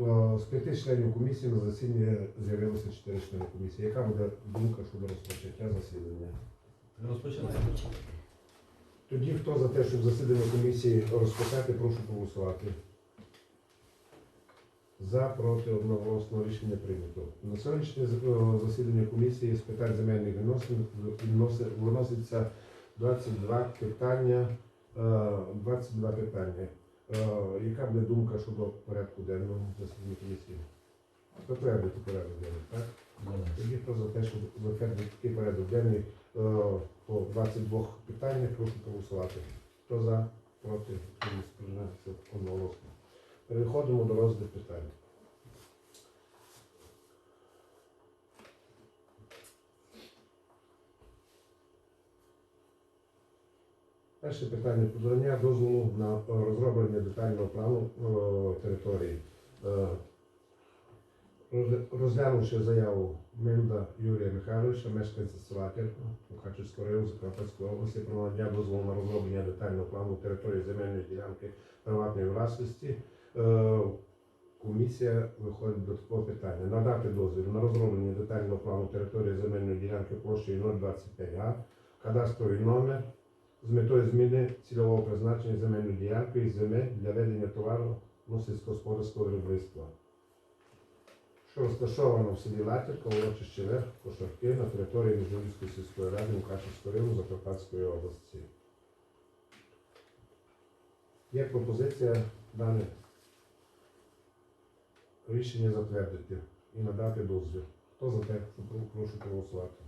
Е, З п'яти членів комісії на засідання з'явилося чотири члени комісії. Яка буде думка щодо розпочаття засідання? Розпочинаємо. Тоді хто за те, щоб засідання комісії розпочати, прошу проголосувати. За, проти, одноголосно рішення прийнято. На сьогоднішнє е, засідання комісії з питань земельних відносин виноситься 22 питання. е, 22 питання. Е, Яка буде думка щодо порядку денного засідання комісії? Затвердити порядок денний, так? Тоді хто за те, щоб затвердити такий порядок денний е, по 22 питаннях, прошу проголосувати. Хто за, проти, утримався, приймається одноголосно. Переходимо до розгляду питань. Перше питання подання дозволу на е, розроблення детального плану е, території. Е, Розглянувши заяву Минда Юрія Михайловича, мешканця села Кирко, Мукачівського району Закарпатської області, про надання дозволу на розроблення детального плану території земельної ділянки приватної власності, комісія виходить до такого питання. Надати дозвіл на розроблення детального плану території земельної ділянки площею 025 га, кадастровий номер з метою зміни цільового призначення земельної ділянки і земель для ведення товару сільськогосподарського виробництва що розташовано в селі Латівка, урочище Верх, Кошарки на території Міжгірської сільської ради Мукачівського району Закарпатської області. Є пропозиція дане рішення затвердити і надати дозвіл. Хто за те, що прошу проголосувати?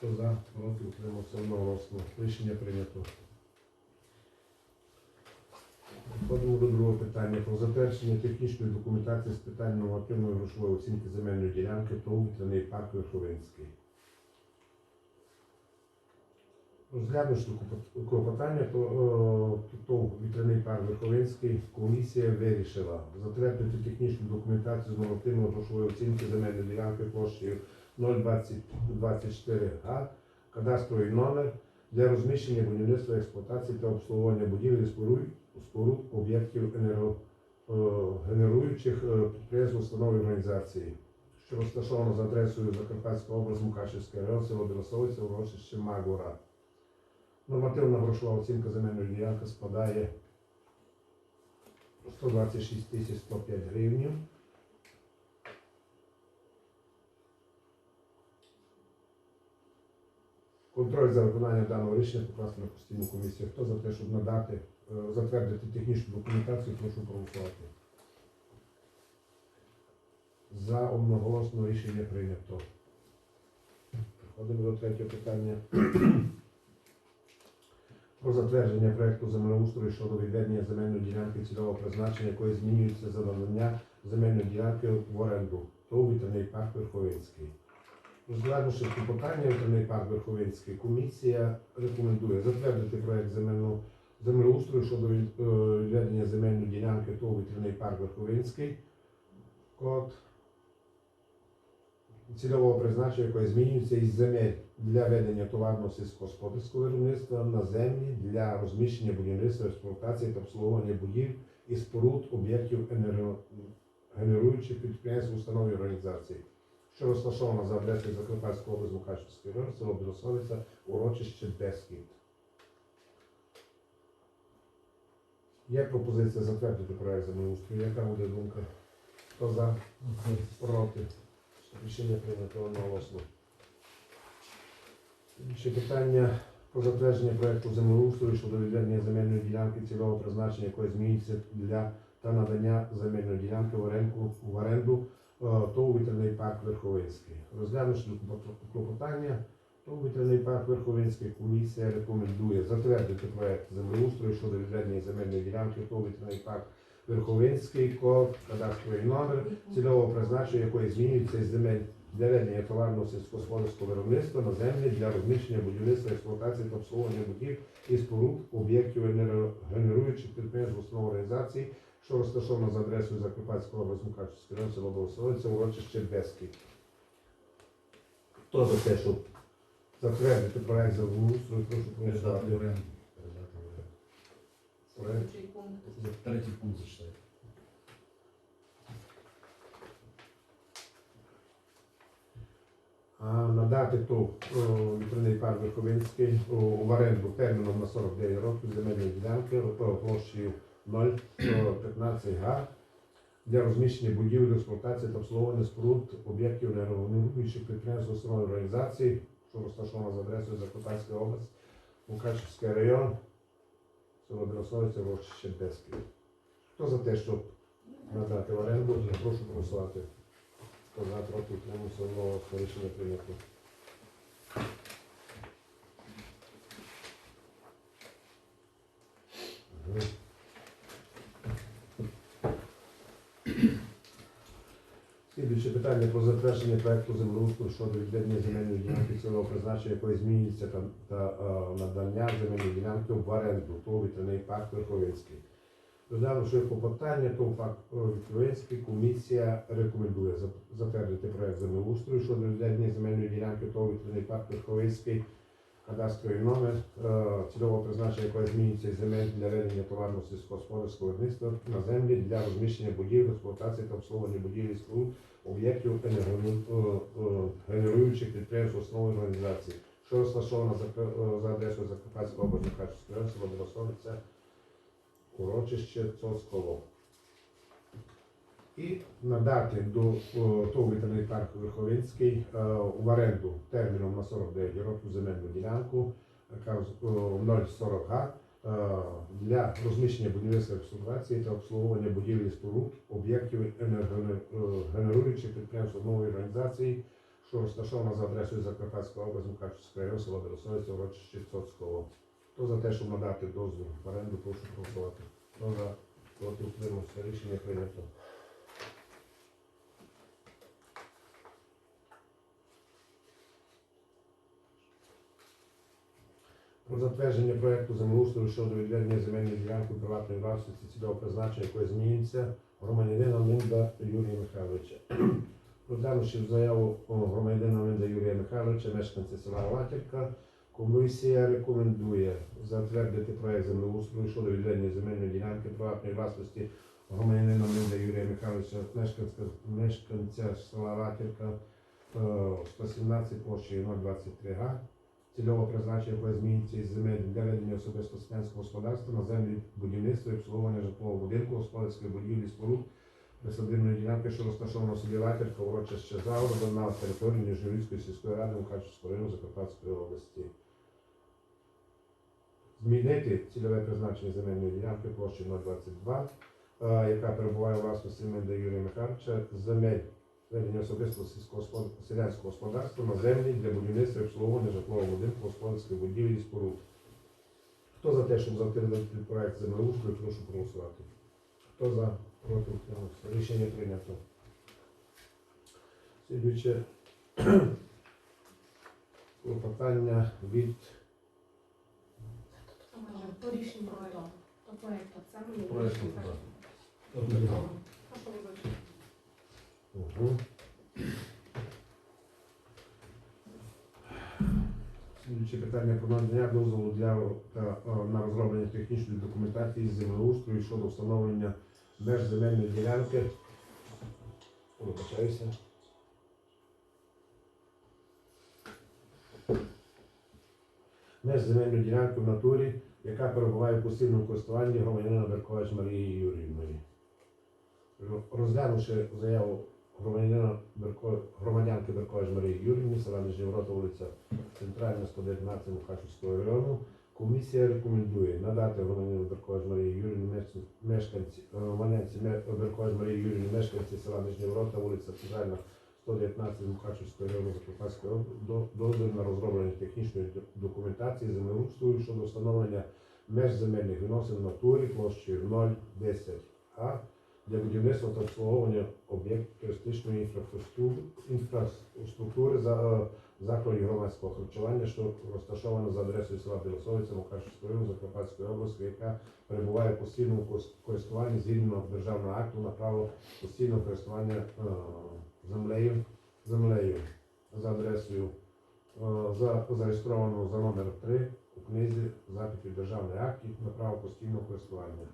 Хто за, проти, утримався одноголосно. Рішення прийнято. Переходимо до другого питання про затвердження технічної документації з питань нормативної грошової оцінки земельної ділянки ТОВ «Вітряний парк Верховинський. Розглянувши клопот- клопотання, то е, «Вітряний парк Верховинський комісія вирішила затвердити технічну документацію з нормативної грошової оцінки земельної ділянки площею 02024 га, кадастровий номер для розміщення будівництва, експлуатації та обслуговування будівель і споруд об'єктів е, генеруючих е, підприємств, установ і організацій, що розташовано за адресою Закарпатська область, Мукачівський район, село Білосовиця, урочище Магора. Нормативна грошова оцінка земельної ділянки складає 126 105 гривень. Контроль за виконанням даного рішення покласти на постійну комісію. Хто за те, щоб надати, е, затвердити технічну документацію, прошу проголосувати. За одноголосно рішення прийнято. Переходимо до третього питання. Про затвердження проекту землеустрою щодо відведення земельної ділянки цільового призначення, якої змінюється за надання земельної ділянки в оренду. ТОВ «Вітряний парк Верховинський. Розглянувши клопотання Вітряний парк Верховинський, комісія рекомендує затвердити проект земельного землеустрою щодо е, відведення земельної ділянки ТОВ «Вітряний парк Верховинський. Код цільового призначення, якої змінюється із земель для ведення товарного сільськогосподарського виробництва на землі для розміщення будівництва, експлуатації та обслуговування будівель і споруд об'єктів енерго- генеруючих підприємств, установ і організацій що розташована за адресою Закарпатської області Мукачівський район, село Білосовиця, урочище Бескіт. Є пропозиція затвердити проект землеустрою. Яка буде думка? Хто за? Проти? Рішення прийнято одноголосно. Ще питання про затвердження проекту землеустрою щодо відведення земельної ділянки цільового призначення, якої змінюється для та надання земельної ділянки в оренду, в оренду ТОВ «Вітряний парк Верховинський. Розглянувши клопотання, ТОВ «Вітряний парк Верховинський комісія рекомендує затвердити проект землеустрою щодо відведення земельної ділянки ТОВ «Вітряний парк Верховинський, код, кадастровий номер, цільового призначення якої змінюється земель для ведення товарного сільськогосподарського виробництва на землі для розміщення будівництва, експлуатації та обслуговування будів і споруд об'єктів енергогенеруючих підприємств основ організацій, що розташовано за адресою Закарпатського області Мукачівського району село урочище Бески. Хто за те, щоб затвердити проект за вулицю, прошу. Передати Проект. Слідчий пункт. Третій пункт зачитайте. А надати ту вітряний парк Верховинський у в оренду терміном на 49 років земельної ділянки по площею 015 га для розміщення будівель, експлуатації та обслуговування споруд об'єктів нерегулюючих підприємств установ організацій, що розташована за адресою Закопанська область, Мукачівський район, село Рощище Бесків. Хто за те, щоб надати в оренду, я прошу голосувати. Хто за проти утримався, одного рішення прийнято. Мгм. Слідуюче питання про затвердження проекту землеустрою щодо відведення земельної ділянки цільового призначення, якої змінюється та, та е, надання земельної ділянки в оренду то «Вітряний парк Верховинський. Розглянувши клопотання, ТОВ «Парк Верховинський, комісія рекомендує затвердити проект землеустрою щодо відведення земельної ділянки ТОВ «Вітряний парк Верховинський, кадастровий номер, е, цільового призначення якої змінюється земель для ведення товарного сільськогосподарського виробництва на землі для розміщення будівель, експлуатації та обслуговування будівель і споруд, об'єктів е, е, генеруючих підприємств основної організації, що розташована за, адресою Закарпатської області Харківської село Білосовиця, урочище Цоцково. І надати до е, ТОВ «Вітряний парк Верховинський е, в оренду терміном на 49 років земельну ділянку, яка з- е, 040 га е, для розміщення будівництва експлуатації та обслуговування будівлі споруд, об'єктів енергогенеруючих підприємств нової організації, що розташована за адресою Закарпатська область, Мукачівська район, село Білосовиця, урочище Цоцково. Хто за те, щоб надати дозвіл в оренду, прошу голосувати. Хто за проти утримався, рішення прийнято. Затвердження проекту землеустрою щодо відведення земельної ділянки приватної власності цільового призначення, якої змінюється громадянина Линда Юрія Михайловича. Розглянувши заяву громадянина Линда Юрія Михайловича, мешканця села Латівка, комісія рекомендує затвердити проект землеустрою щодо відведення земельної ділянки приватної власності громадянина Линда Юрія Михайловича, мешканця села Латівка, е, 117 площею 023 га цільового призначення якої змінюється із земель для ведення особисто селянського господарства на землі будівництва і обслуговування житлового будинку, господарської будівлі споруд, присадибної ділянки, що розташована в селі Латерка, урочище Заврода на території Ніжнівської сільської ради Мукачівського району Закарпатської області. Змінити цільове призначення земельної ділянки площі 022, е, яка перебуває у власності Менда Юрія Михайловича, земель ведення особистого сільського селянського господарства на землі для будівництва і обслуговування житлового будинку, господарської будівлі і споруд. Хто за те, щоб затвердити проект землеустрою, прошу проголосувати. Хто за проти утримався? Рішення прийнято. Слідуюче клопотання від То рішення то, то проєкт, це мені. Проекту, Так. Угу. Слідуюче питання про надання дозволу для е, на розроблення технічної документації з землеустрою щодо встановлення меж земельної ділянки. Вибачаюся. Меж земельної ділянки в натурі, яка перебуває в постійному користуванні громадянина Беркович Марії Юріївної. Розглянувши заяву. Громадянки Беркович Марії Юрівни, села Нижнєворота, вулиця Центральна, 119 Мукачівського району, комісія рекомендує надати громадянину Беркович Марії Юрівні мешканці, е, Беркович Марії Юрівні, мешканці села Нижнєворота, вулиця Центральна, 119 Мукачівського району Закарпатської дозвіл на розроблення технічної документації землеустрою щодо встановлення меж земельних відносин в натурі площею 010 А для будівництва та обслуговування об'єктів туристичної інфраструктури, за е, закладів громадського харчування, що розташована за адресою села Білосовиця Мукачівської району Закарпатської області, яка перебуває в постійному користуванні згідно державного акту на право постійного користування е, землею, землею за адресою е, за зареєстрованого за номером 3 у книзі запитів державних актів на право постійного користування.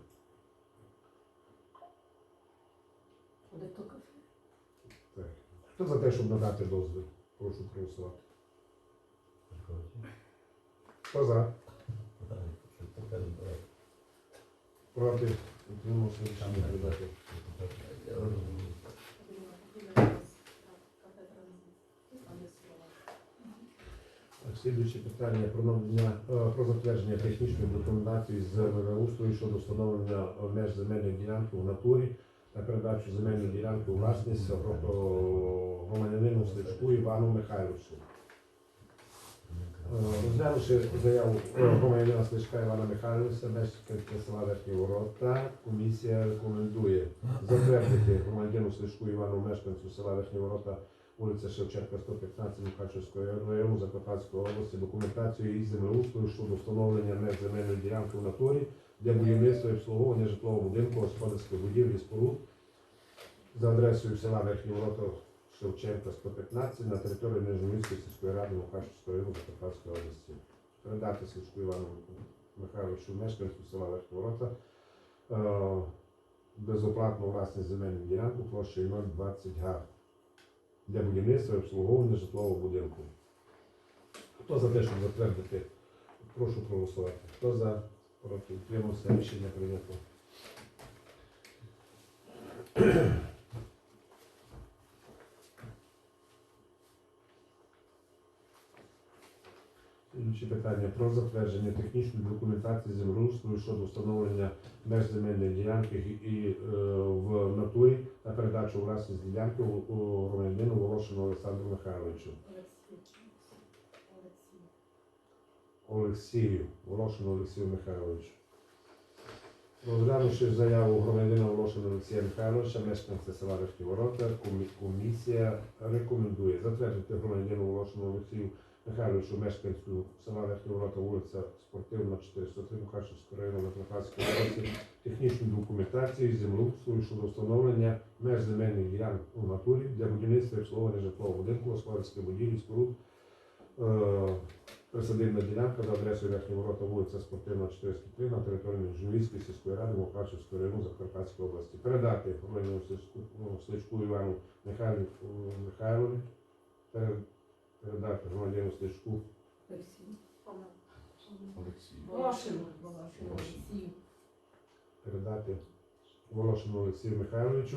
Буде то кафе. Так. Хто за те, щоб надати дозвіл? Прошу проголосувати. Хто за? Проти? Утримався рішення прийняти. Слідуюче питання про надання е, про затвердження технічної документації з землеустрою щодо встановлення меж земельної ділянки в натурі та передачу земельної ділянки у власність громадянину Сличку Івану Михайловичу. Е, Розглянувши заяву громадянина Сличка Івана Михайловича, мешканця села Верхні Ворота, комісія рекомендує затвердити громадянину Сличку Івану мешканцю села Верхні Ворота вулиця Шевченка, 115 Мукачевського району Закарпатської області документацію із землеустрою щодо встановлення меж земельної ділянки в натурі для будівництва і обслуговування житлового будинку, господарських будівлі споруд за адресою села Верхні Ворота Шевченка, 115 на території Нижньоміської сільської ради Мукачевського району Закарпатської області. Передати Сличку Івану Михайловичу мешканцю села Верхні Ворота е, безоплатну власність земельну ділянку площею 0,20 га для будівництва і обслуговування житлового будинку. Хто за те, щоб затвердити? Прошу проголосувати. Хто за проти утримався рішення прийнято. Слідуюче питання про затвердження технічної документації землеустрою щодо встановлення меж земельної ділянки і, е, в натурі та передачу власність ділянки у громадянину Волошину Олександру Михайловичу. Олексію, Волошину Олексію Михайловичу. Розглянувши заяву громадянина Волошина Олексія Михайловича, мешканця села Верхні Ворота, комісія рекомендує затвердити громадянину Волошину Олексію Михайловичу, мешканцю села Верхні Ворота, вулиця Спортивна, 403 Мукачевського району Закарпатської області, технічну документацію з землеустрою щодо встановлення меж земельних ділянок у натурі для будівництва і обслуговування житлового будинку, господарських будівлі, споруд, е, Присадибна ділянка за адресою Верхні Ворота, вулиця Спортивна, 403 на території Жмівської сільської ради Мукачевського району Закарпатської області. Передати громадянину Сличку, ну, Івану Михайлові, пере- передати громадянину Сличку передати Волошину Олексію Михайловичу,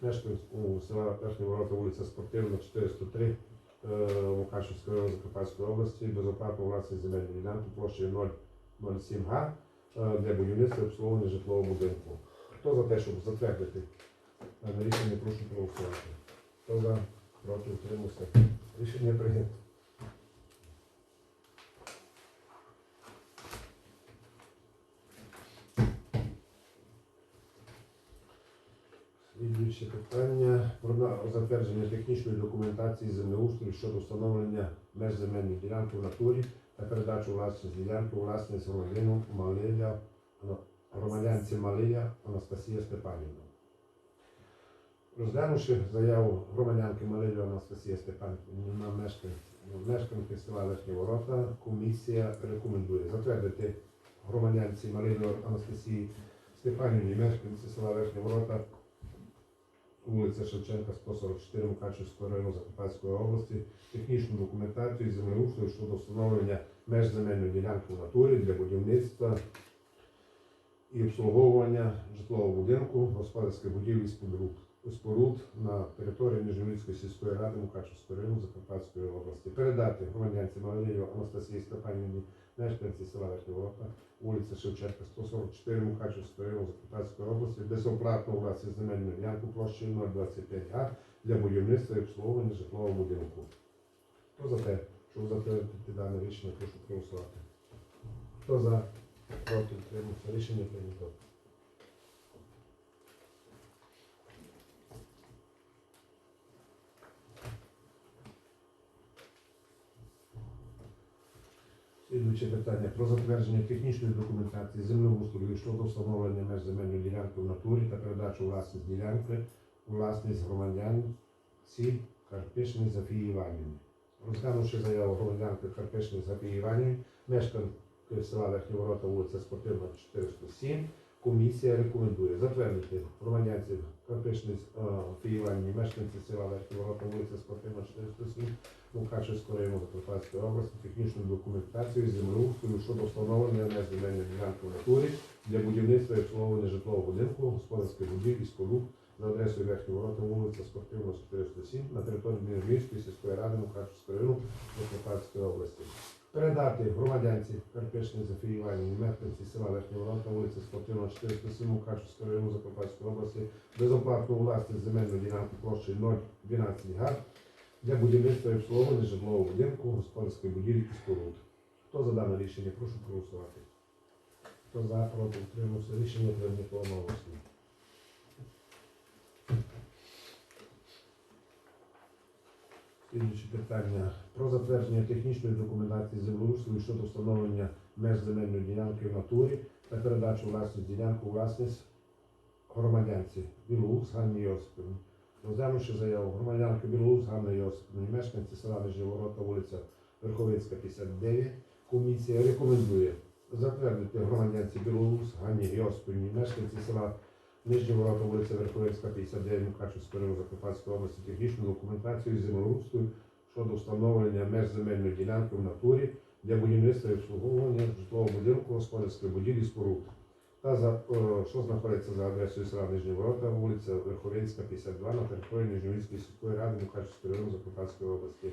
мешканцю села Верхні Ворота, вулиця Спортивна, 403 е, Мукачевської району Закарпатської області, безоплатну власні земельної ділянки площею 0,07 га е, для будівництва і обслуговування житлового будинку. Хто за те, щоб затвердити дане рішення, прошу проголосувати. Хто за, проти, утримався. Рішення прийнято. Слідуюче питання про затвердження технічної документації землеустрою щодо встановлення меж земельних ділянки в натурі та передачу власність ділянки у власність громадянину Малиля, громадянці Малиля Анастасія Степанівна. Розглянувши заяву громадянки Малилю Анастасії Степанівни на мешканці, мешканки села Верхні Ворота, комісія рекомендує затвердити громадянці Малилю Анастасії Степанівні, мешканці села Верхні Ворота, вулиця Шевченка, 144 Мукачевського району Закарпатської області, технічну документацію землеустрою щодо встановлення меж земельної ділянки в натурі для будівництва і обслуговування житлового будинку, господарських будівлі споруд, споруд на території Нижньовільської сільської ради Мукачевського району Закарпатської області. Передати громадянці Малею Анастасії Степанівні, мешканці села Верхні Ворота, вулиця Шевченка, 144 Мукачевського району Закарпатської області, безоплатно у власність земельну ділянку площею 025 га для будівництва і обслуговування житлового будинку. Хто за те, що за те дане рішення, прошу проголосувати. Хто за? Проти утримався. Рішення прийнято. Слідуюче питання про затвердження технічної документації землеустрою щодо встановлення меж земельної ділянки в натурі та передачу власність ділянки у власність громадян ці Зафії Іванівни. Розглянувши заяву громадянки Карпишни Зафії Іванівни, мешканки села Верхні Ворота, вулиця Спортивна, 407, Комісія рекомендує затвердити громадянців Карпишниць Фіївані, мешканці села Верхні Ворота, вулиця Спортивна 407, Мукачевського району Закарпатської області, технічну документацію землеустрою щодо встановлення меж земельної ділянки в натурі для будівництва і обслуговування житлового будинку, господарських будівель і споруд за адресою Верхні Ворота, вулиця Спортивна 407 на території Нижньої сільської ради Мукачевського району Закарпатської області. Передати громадянці Карпишні Зофії Іванівні, мешканці села Верхні Ворота, вулиця Спортивна 407 Мукачевського району Закарпатської області безоплатну власність земельної ділянки площею 0,12 га для будівництва і обслуговування житлового будинку, господарської будівлі і споруд. Хто за дане рішення? Прошу проголосувати. Хто за, проти, утримався. Рішення прийнято одноголосно. Слідуюче питання про затвердження технічної документації землеустрою щодо встановлення меж земельної ділянки в натурі та передачу власності ділянку власність громадянці Білоус Ганні Йосипівні. Розглянувши заяву громадянки Білоус Ганни Йосипівні, мешканці села Нижні вулиця Верховицька, 59, комісія рекомендує затвердити громадянці Білоус Ганні Йосипівні, мешканці села Нижні Ворота, вулиця Верховицька, 59, Мукачевського району Закарпатської області, технічну документацію з землеустрою щодо встановлення меж земельної ділянки в натурі для будівництва і обслуговування житлового будинку, господарської будівлі споруд. Та за, е, що знаходиться за адресою села Нижні Ворота, вулиця Верховинська, 52, на території Нижньовільської сільської ради Мукачевського району Закарпатської області.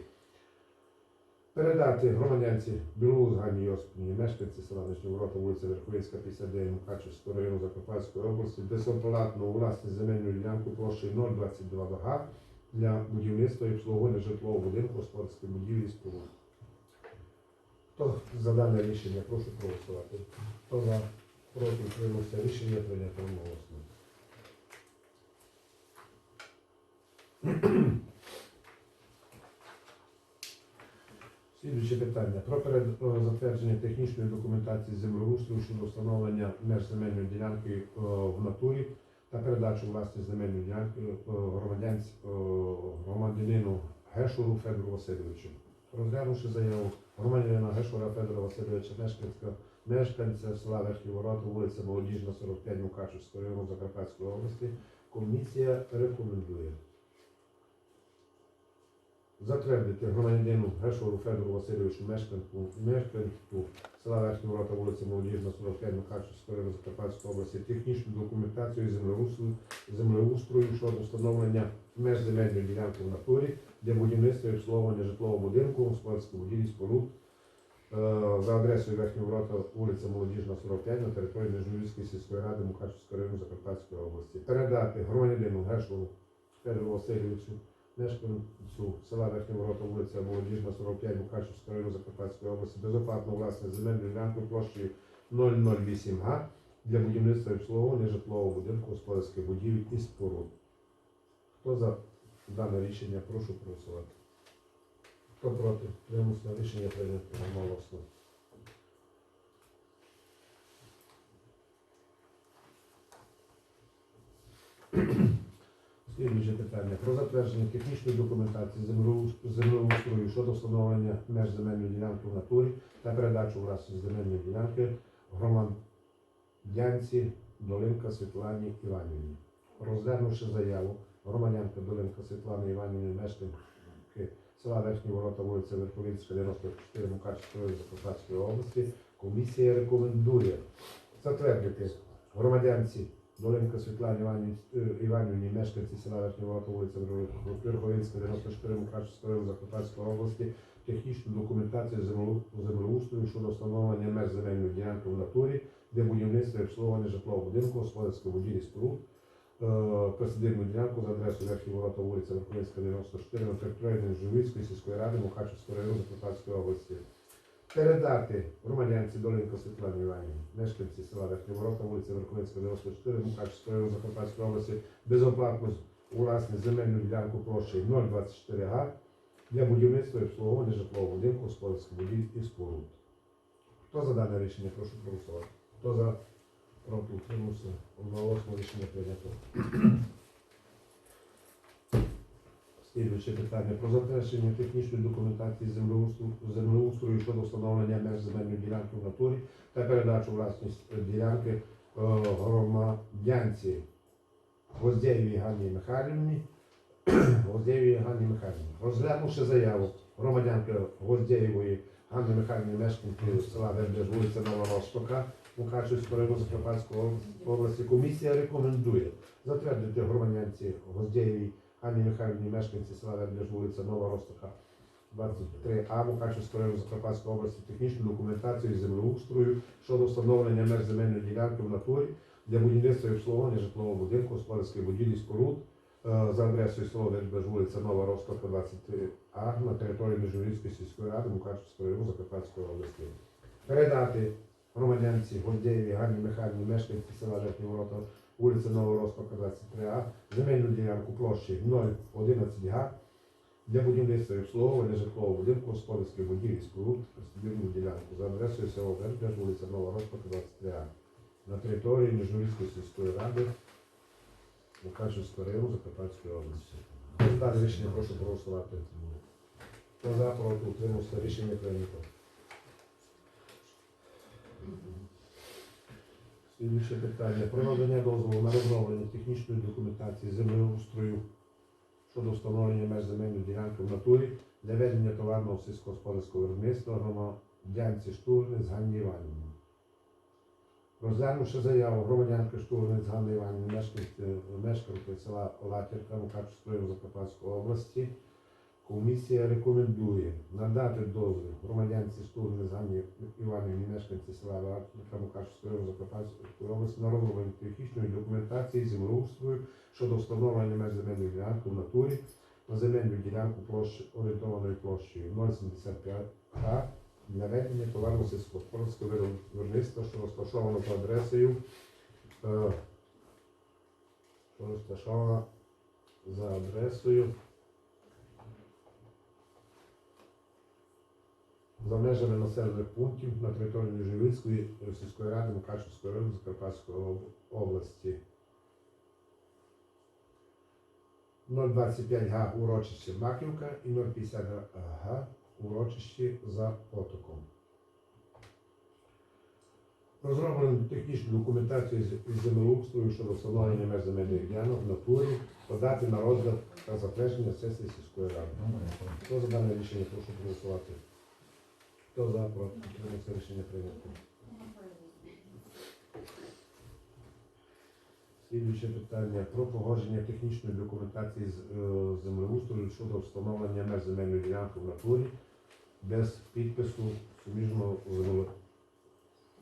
Передати громадянці Білоус Ганні мешканці села Ворота, вулиця Верховинська, 59, Мукачевського району Закарпатської області, безоплатно у власність земельну ділянку площею 022 га для будівництва і обслуговування житлового будинку, господарської будівлі і споруд. Хто за дане рішення, прошу проголосувати. Хто за проти утримався рішення прийнято одноголосно. Слідуюче питання про затвердження технічної документації землеустрою щодо встановлення меж земельної ділянки в натурі та передачу власність земельної ділянки громадянину Гешуру Федору Васильовичу. Розглянувши заяву громадянина Гешура Федора Васильовича, мешканця, мешканця села Верхні Ворота, вулиця Молодіжна, 45 Мукачевського району Закарпатської області, комісія рекомендує затвердити громадянину Гешору Федору Васильовичу мешканцю, мешканцю села Верхні Ворота, вулиця Молодіжна, 45 Мукачевської району Закарпатської області, технічну документацію землеустрою, землеустрою щодо встановлення меж земельної ділянки в натурі для будівництва і обслуговування житлового будинку, господарської будівлі споруд е, за адресою Верхні Ворота, вулиця Молодіжна, 45 на території Нижньовільської сільської ради Мукачевського району Закарпатської області. Передати громадянину Гешуру Федору Васильовичу мешканцю села Верхні Ворота, вулиця Молодіжна, 45, Мукачевського району Закарпатської області, безоплатно власне земельну ділянку площею 008 га для будівництва обслуговування житлового будинку, господарських будівель і споруд. Хто за дане рішення, прошу проголосувати. Хто проти? Примусне рішення прийнято одноголосно. Слідуюче питання про затвердження технічної документації землеус- землеустрою щодо встановлення меж земельної ділянки в натурі та передачу власності земельної ділянки громадянці Долинка Світлані Іванівні. Розглянувши заяву громадянки Долинка Світлани Іванівни, мешканки села Верхні Ворота, вулиця Верховинська, 94 Мукачевської Закарпатської області, комісія рекомендує затвердити громадянці Доленко Світлані Іванівні, мешканці села Верхні Ворота, вулиця Верховинська, 94 Мукачевської району Закарпатської області, технічну документацію землеу- землеустрою щодо встановлення меж земельної ділянки в натурі для будівництва і обслуговування житлового будинку, господарської будівлі споруд, присадибну ділянку за адресою Верхні Ворота, вулиця Верховинська, 94 на території Живицької сільської ради Мукачевського району Закарпатської області. Передати громадянці Долинко Світлані Іванівні, мешканці села Верхні Ворота, вулиця Верховинська, 94, Мукачевського району Закарпатської області, безоплатно у власність земельну ділянку площею 024 га для будівництва і обслуговування житлового будинку, господарських будівель і споруд. Хто за дане рішення? Прошу проголосувати. Хто за проти утримався? Одноголосно рішення прийнято. Слідуюче питання про затвердження технічної документації землеустрою, щодо встановлення меж земельної ділянки в натурі та передачу власність е, ділянки громадянці Гвоздєєвій Ганні Михайлівні. Гвоздєєвій Ганні Михайлівні. Розглянувши заяву громадянки Гвоздєєвої Ганни Михайлівни, мешканки села Вербеж, вулиця Новоростока, Мукачівського району Закарпатської області, комісія рекомендує затвердити громадянці Гвоздєєвій Ганні Михайлівні, мешканці села Вербеж, вулиця Новоростока, 23А Мукачівського району Закарпатської області технічну документацію з землеустрою щодо встановлення меж земельної ділянки в натурі для будівництва і обслуговування житлового будинку, господарської будівлі споруд е, за адресою село Вербеж, вулиця Нова Ростока, 23А на території Межгорівської сільської ради Мукачівського району Закарпатської області. Передати громадянці Гольдєєві Ганні Михайлівні, мешканці села Верхні Ворота, вулиця Нова Ростока, 23А, земельну ділянку площі 011 га для будівництва і обслуговування житлового будинку, господарської будівлі, споруд, розподільну ділянку за адресою село Вербеж, вулиця Нова Розпака, 23А на території Міжнорізької сільської ради Мукачівського району Закарпатської області. За рішення прошу проголосувати. Хто утримався, рішення прийнято. Слідуюче питання. Про надання дозволу на розроблення технічної документації землеустрою щодо встановлення меж земельної ділянки в натурі для ведення товарного сільськогосподарського виробництва громадянці Штурни з Ганні Іванівни. Розглянувши заяву громадянки Штурни з Ганни Іванівни, мешканки, села Латівка Мукачівської Закарпатської області, комісія рекомендує надати дозвіл громадянці Штурни Ганні Іванівні, мешканці села Мукачівської району Закарпатської області на технічної документації землеустрою щодо встановлення меж земельної ділянки в натурі на земельну ділянку площі орієнтованою площею 0,75 га для ведення товарно сільськогосподарського виробництва, що розташовано за адресою, е, що розташована за адресою за межами населених пунктів на території Ніживицької сільської ради Мукачівської району Закарпатської області. 0,25 га урочище Маківка і 0,50 га урочище за потоком. Розроблено технічну документацію із землеустрою щодо встановлення меж земельних ділянок в натурі, подати на розгляд та затвердження сесії сільської ради. Хто за дане рішення, прошу проголосувати. Хто за, проти, підтримується рішення прийнято. Слідуюче питання про погодження технічної документації з е, землеустрою щодо встановлення меж земельної ділянки в натурі без підпису суміжного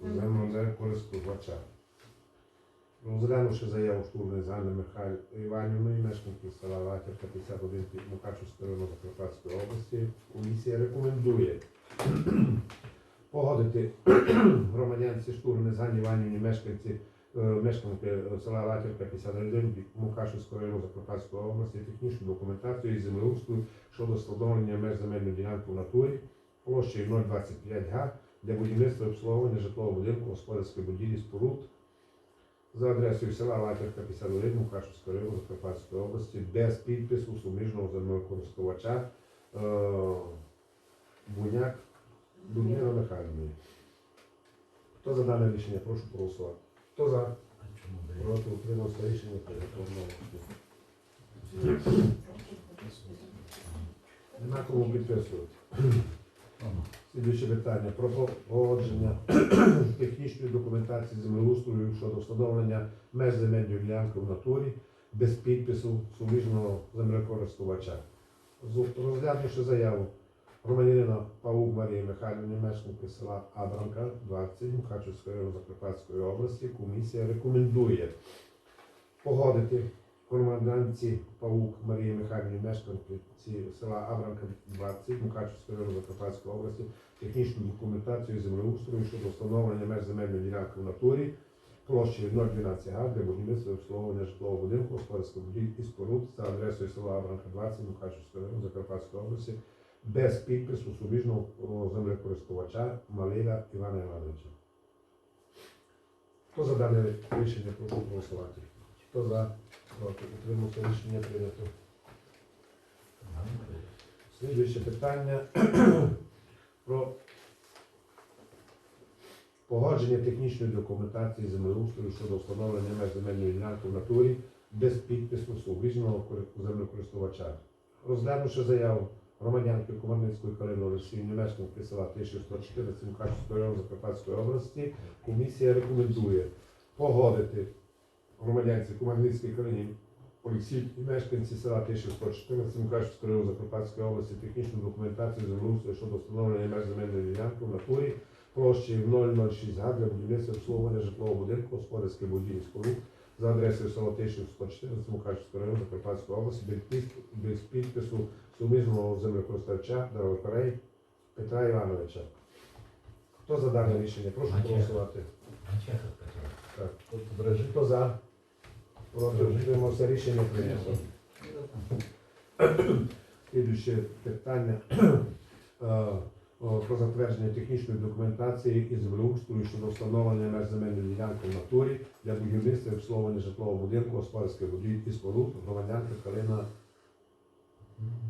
землекористувача. Розглянувши заяву штурми з Ганни Михайло Іванівної, мешканки села Латівка 51 Мукачівської району Закарпатської області, комісія рекомендує погодити громадянці штурми Ганні Іванівні, мешканці е, мешканки е, села Латівка 51 Мукашівського району Закарпатської області технічну документацію із землеустрою щодо встановлення меж земельної ділянки в натурі площею 0,25 га для будівництва і обслуговування житлового будинку господарської будівлі споруд за адресою села Латівка 51 Мукашівського району Закарпатської області без підпису суміжного землекористувача е, Буняк Людмила Михайлівна. Хто за дане рішення? Прошу проголосувати. Хто за? Проти утримався рішення прийнято. Нема кому підписувати. Слідуюче питання про погодження технічної документації землеустрою щодо встановлення меж земельної ділянки в натурі без підпису суміжного землекористувача. Розглянувши заяву громадянина Паук Марії Михайлівни, мешканки села Абранка, 20, Мукачівської району Закарпатської області, комісія рекомендує погодити громадянці Паук Марії Михайлівні, мешканці села Абранка, 20, Мукачівської Закарпатської області, технічну документацію землеустрою щодо встановлення меж земельної ділянки в натурі площею 012 га для будівництва обслуговування житлового будинку, господарської будівлі і споруд за адресою села Абранка 20, Мукачівської району Закарпатської області без підпису суміжного землекористувача Малига Івана Івановича. Хто за дане рішення прошу проголосувати? Хто за? Проти утримався рішення прийнято. Слідуюче питання про Погодження технічної документації землеустрою щодо встановлення меж земельної ділянки в натурі без підпису субвіжного землекористувача. Розглянувши заяву громадянки Комарницької Калини Олексіївни, мешканки села Тишів 114 Мукачівської району Закарпатської області, комісія рекомендує погодити громадянці Комарницької Калині Олексій мешканці села Тишів 114 Мукачівської району Закарпатської області технічну документацію землеустрою щодо встановлення меж земельної ділянки в натурі площею 006 га для будівництва обслуговування житлового будинку, господарських споруд за адресою село Тишів 114 Мукачівського району Закарпатської області без підпису суміжного землекористувача Дравокарей Петра Івановича. Хто за дане рішення? Прошу Петро. Так. Хто за? Проти утримався рішення прийнято. Слідуюче питання е, про затвердження технічної документації і землеустрою щодо встановлення меж земельної ділянки в натурі для будівництва і обслуговування житлового будинку, господарських будівель і споруд громадянка Калина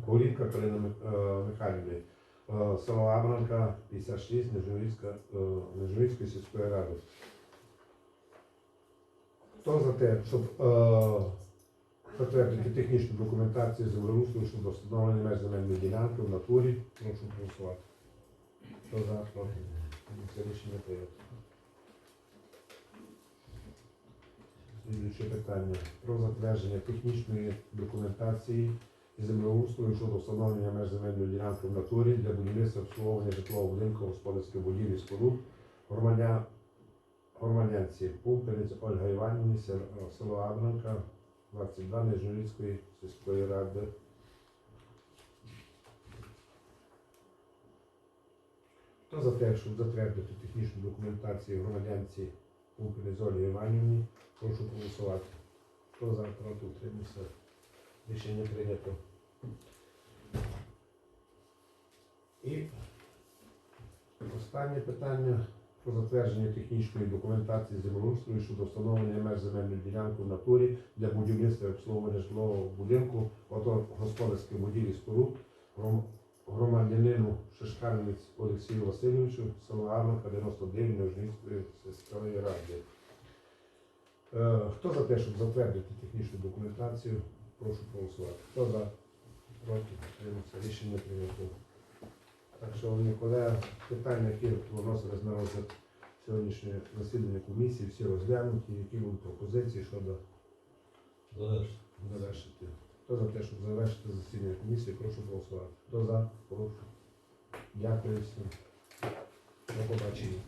Голівка Калина Ми- е, Михайлівни. Е, Село Абранка, 56, Нежовицька, е, сільської ради. Хто за те, щоб затвердити технічну документацію землеустрою щодо встановлення меж земельної ділянки в натурі, прошу голосувати. Хто за, проти? Це рішення прийнято. Слідуюче питання про затвердження технічної документації землеустрою щодо встановлення меж земельної ділянки в натурі для будівництва обслуговування житлового будинку, господарських будівель і споруд громадян громадянці Пумпелець Ольга Іванівні, сел- село Абранка, 22 Нижньовіцької сільської ради. Хто за те, щоб затвердити технічну документацію громадянці Пумпелець Ольги Іванівні, прошу проголосувати. Хто за проти утримався? Рішення прийнято. І останнє питання про затвердження технічної документації землеустрою щодо встановлення меж земельної ділянки в натурі для будівництва і обслуговування житлового будинку, господарських будівлі споруд громадянину Шишкарниць Олексію Васильовичу, село Арманка, 99 Нижнівської сільської ради. Е, Хто за те, щоб затвердити технічну документацію, прошу проголосувати. Хто за? Проти? Утримався. Рішення прийнято. Так, шановні колеги, питання, які виносились на розгляд сьогоднішнього засідання комісії, всі розглянуті, які будуть пропозиції щодо Завершити. завершити. Хто за те, щоб завершити засідання комісії, прошу голосувати. Хто за? Прошу. Дякую всім. До побачення.